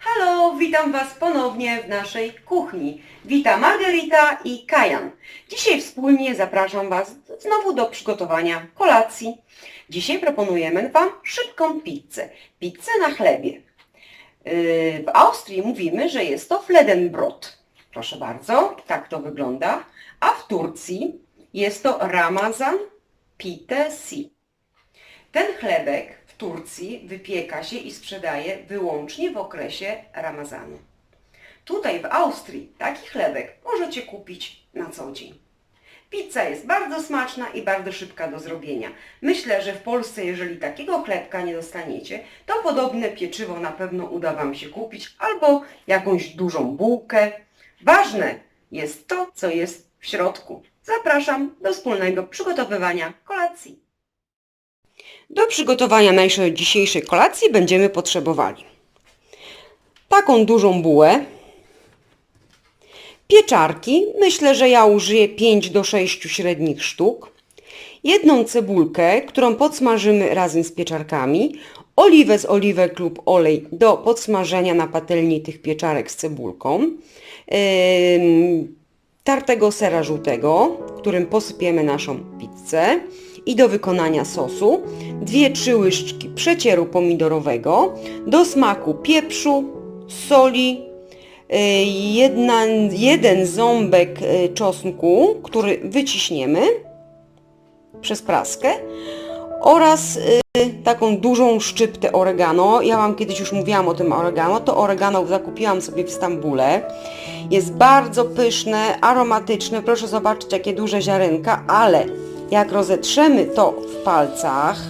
Halo, witam Was ponownie w naszej kuchni. Wita Margarita i Kajan. Dzisiaj wspólnie zapraszam Was znowu do przygotowania kolacji. Dzisiaj proponujemy Wam szybką pizzę. Pizzę na chlebie. Yy, W Austrii mówimy, że jest to Fledenbrot. Proszę bardzo, tak to wygląda. A w Turcji jest to Ramazan Pitesi. Ten chlebek w Turcji wypieka się i sprzedaje wyłącznie w okresie Ramazanu. Tutaj w Austrii taki chlebek możecie kupić na co dzień. Pizza jest bardzo smaczna i bardzo szybka do zrobienia. Myślę, że w Polsce, jeżeli takiego chlebka nie dostaniecie, to podobne pieczywo na pewno uda Wam się kupić albo jakąś dużą bułkę. Ważne jest to, co jest w środku. Zapraszam do wspólnego przygotowywania kolacji. Do przygotowania naszej dzisiejszej kolacji będziemy potrzebowali taką dużą bułę, pieczarki, myślę, że ja użyję 5 do 6 średnich sztuk, jedną cebulkę, którą podsmażymy razem z pieczarkami, oliwę z oliwek lub olej do podsmażenia na patelni tych pieczarek z cebulką, ym, tartego sera żółtego, którym posypiemy naszą pizzę i do wykonania sosu 2-3 łyżki przecieru pomidorowego, do smaku pieprzu, soli, y, jedna, jeden ząbek y, czosnku, który wyciśniemy przez praskę oraz y, taką dużą szczyptę oregano. Ja Wam kiedyś już mówiłam o tym oregano. To oregano zakupiłam sobie w Stambule. Jest bardzo pyszne, aromatyczne. Proszę zobaczyć, jakie duże ziarenka, ale jak rozetrzemy to w palcach,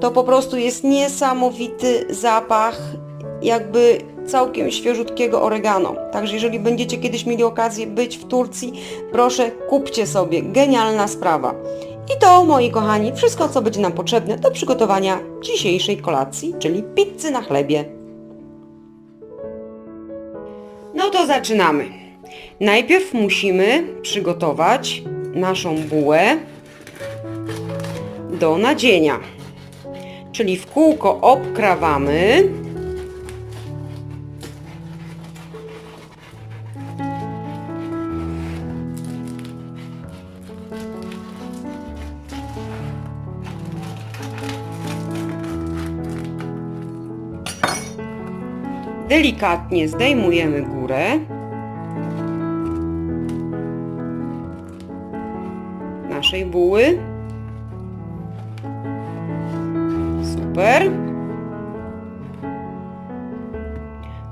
to po prostu jest niesamowity zapach jakby całkiem świeżutkiego oregano. Także jeżeli będziecie kiedyś mieli okazję być w Turcji, proszę kupcie sobie. Genialna sprawa. I to, moi kochani, wszystko, co będzie nam potrzebne do przygotowania dzisiejszej kolacji, czyli pizzy na chlebie. No to zaczynamy. Najpierw musimy przygotować naszą bułę do nadzienia. Czyli w kółko obkrawamy. Delikatnie zdejmujemy górę. Naszej buły. Super.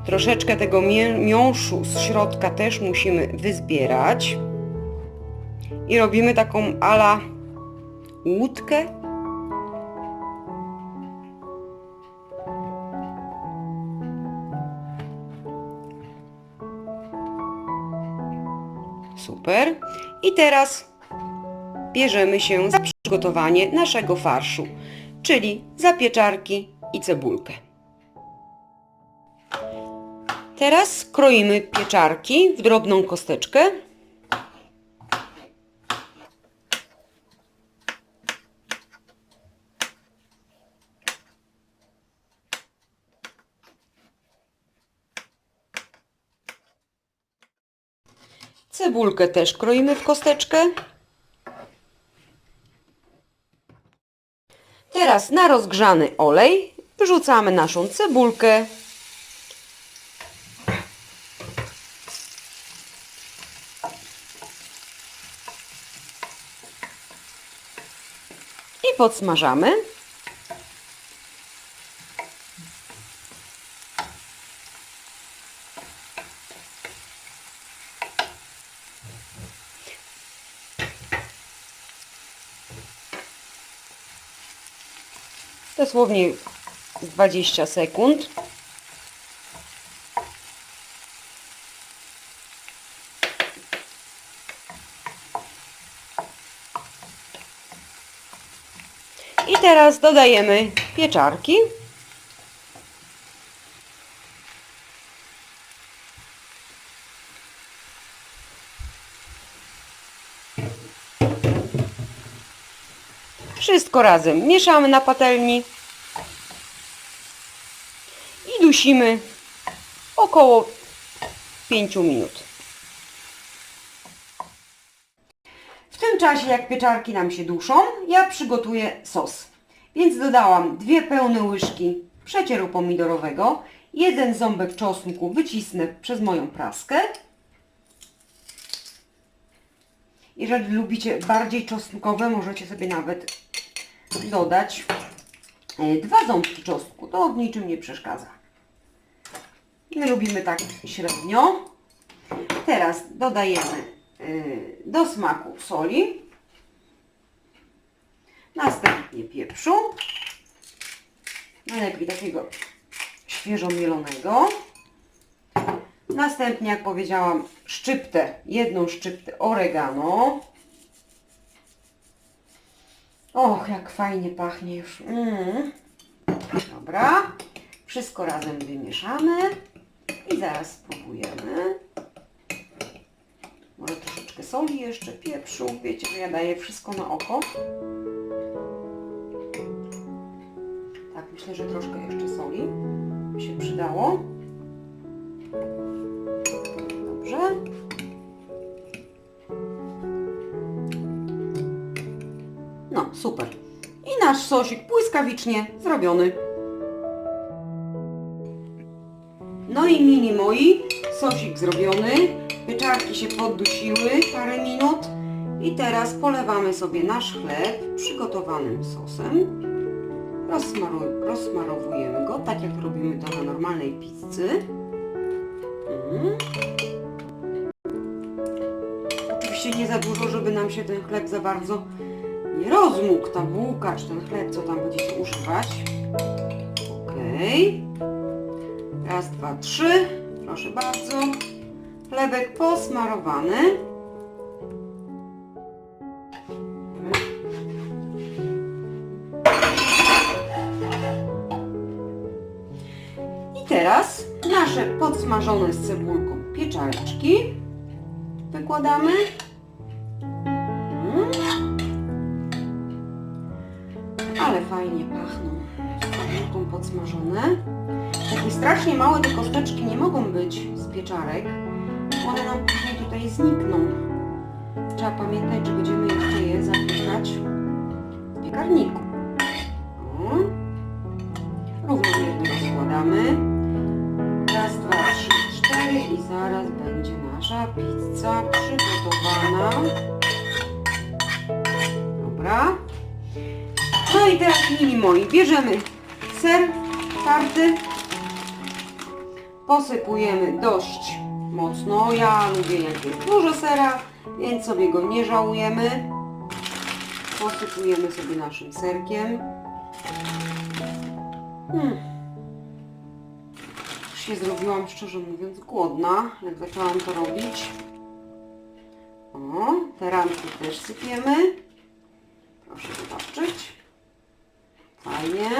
Troszeczkę tego miąższu z środka też musimy wyzbierać. I robimy taką ala łódkę. Super. I teraz bierzemy się za przygotowanie naszego farszu, czyli za pieczarki i cebulkę. Teraz kroimy pieczarki w drobną kosteczkę. Cebulkę też kroimy w kosteczkę. Teraz na rozgrzany olej wrzucamy naszą cebulkę. I podsmażamy. Dosłownie 20 sekund. I teraz dodajemy pieczarki. Wszystko razem mieszamy na patelni i dusimy około 5 minut. W tym czasie, jak pieczarki nam się duszą, ja przygotuję sos. Więc dodałam dwie pełne łyżki przecieru pomidorowego, jeden ząbek czosnku wycisnę przez moją praskę. Jeżeli lubicie bardziej czosnkowe, możecie sobie nawet dodać e, dwa ząbki czosnku. To w niczym nie przeszkadza. My lubimy tak średnio. Teraz dodajemy y, do smaku soli, następnie pieprzu, najlepiej takiego świeżo mielonego. Następnie, jak powiedziałam, szczyptę, jedną szczyptę oregano. Och, jak fajnie pachnie już. Mm. Dobra, wszystko razem wymieszamy i zaraz spróbujemy. Może troszeczkę soli jeszcze, pieprzu. Wiecie, że ja daję wszystko na oko. Tak, myślę, że troszkę jeszcze soli by się przydało. Super. I nasz sosik błyskawicznie zrobiony. No i mini moi, sosik zrobiony, pieczarki się poddusiły parę minut i teraz polewamy sobie nasz chleb przygotowanym sosem. Rozsmaru rozsmarowujemy go, tak jak robimy to na normalnej pizzy. Mhm. Oczywiście nie za dużo, żeby nam się ten chleb za bardzo nie rozmógł, ta bułka czy ten chleb, co tam będziecie używać. Okej. Raz, dwa, trzy. Proszę bardzo. Chlebek posmarowany. I teraz nasze podsmażone z cebulką pieczareczki wykładamy. Fajnie pachną. Cebulką podsmażone. Takie strasznie małe te kosteczki nie mogą być z pieczarek, one nam później tutaj znikną. Trzeba pamiętać, że będziemy jeszcze je zapiekać w piekarniku. Równomiernie rozkładamy. Raz, dwa, trzy, cztery i zaraz będzie nasza pizza przygotowana. No i teraz mili moi, bierzemy ser tarty, posypujemy dość mocno. Ja lubię jak jest dużo sera, więc sobie go nie żałujemy. Posypujemy sobie naszym serkiem. Hmm. Już się zrobiłam, szczerze mówiąc, głodna, jak zaczęłam to robić. O, te ranki też sypiemy. Proszę zobaczyć. Fajnie.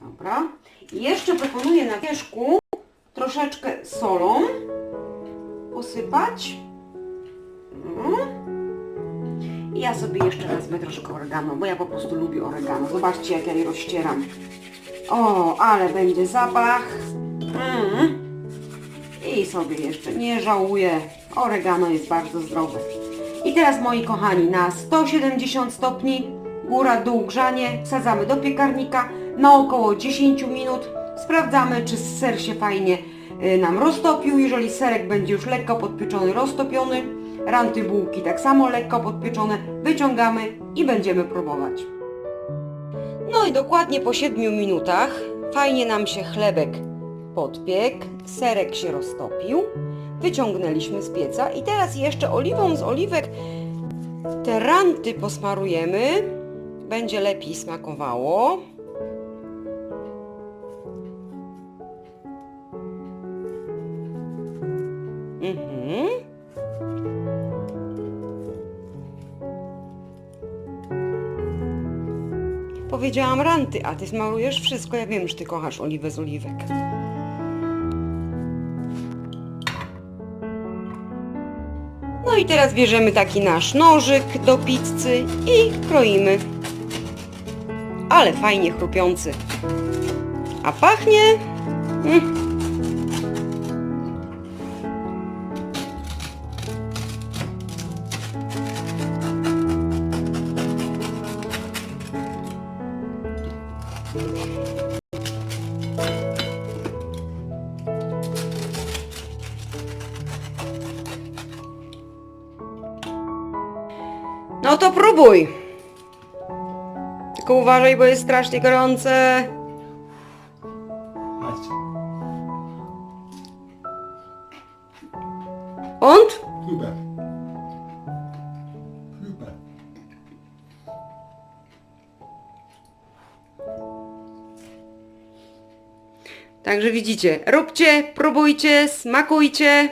Dobra. I jeszcze proponuję na wierzchu troszeczkę solą posypać. Mm. I ja sobie jeszcze wezmę troszkę oregano, bo ja po prostu lubię oregano. Zobaczcie, jak ja je rozcieram. O, ale będzie zapach. Mm. I sobie jeszcze nie żałuję. Oregano jest bardzo zdrowe. I teraz moi kochani, na 170 stopni, góra, dół, grzanie, wsadzamy do piekarnika na około 10 minut. Sprawdzamy, czy ser się fajnie y, nam roztopił. Jeżeli serek będzie już lekko podpieczony, roztopiony, ranty bułki tak samo lekko podpieczone, wyciągamy i będziemy próbować. No i dokładnie po 7 minutach fajnie nam się chlebek podpiekł, serek się roztopił, wyciągnęliśmy z pieca i teraz jeszcze oliwą z oliwek te ranty posmarujemy, będzie lepiej smakowało. Mhm. Powiedziałam ranty, a ty smarujesz wszystko. Ja wiem, że ty kochasz oliwę z oliwek. No i teraz bierzemy taki nasz nożyk do pizzy i kroimy ale fajnie chrupiący. A pachnie... Mm. No to próbuj! Tylko uważaj, bo jest strasznie gorące. Und? Super. Także widzicie, róbcie, próbujcie, smakujcie.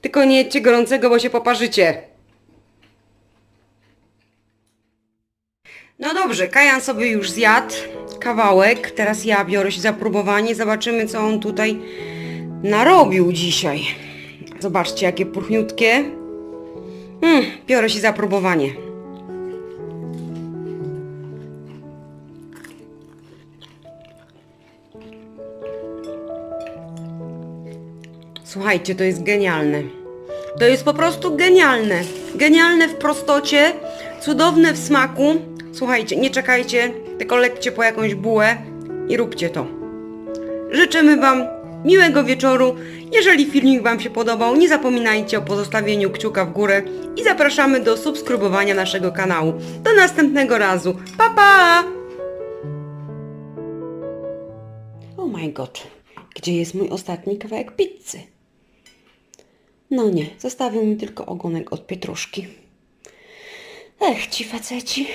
Tylko nie jedźcie gorącego, bo się poparzycie. No dobrze, Kajan sobie już zjadł kawałek. Teraz ja biorę się za próbowanie. Zobaczymy, co on tutaj narobił dzisiaj. Zobaczcie, jakie puchniutkie. Mm, biorę się za próbowanie. Słuchajcie, to jest genialne. To jest po prostu genialne. Genialne w prostocie, cudowne w smaku. Słuchajcie, nie czekajcie, tylko lećcie po jakąś bułę i róbcie to. Życzymy Wam miłego wieczoru. Jeżeli filmik Wam się podobał, nie zapominajcie o pozostawieniu kciuka w górę i zapraszamy do subskrybowania naszego kanału. Do następnego razu. Pa pa! Oh my god, gdzie jest mój ostatni kawałek pizzy? No nie, zostawił mi tylko ogonek od pietruszki. Ech, ci faceci.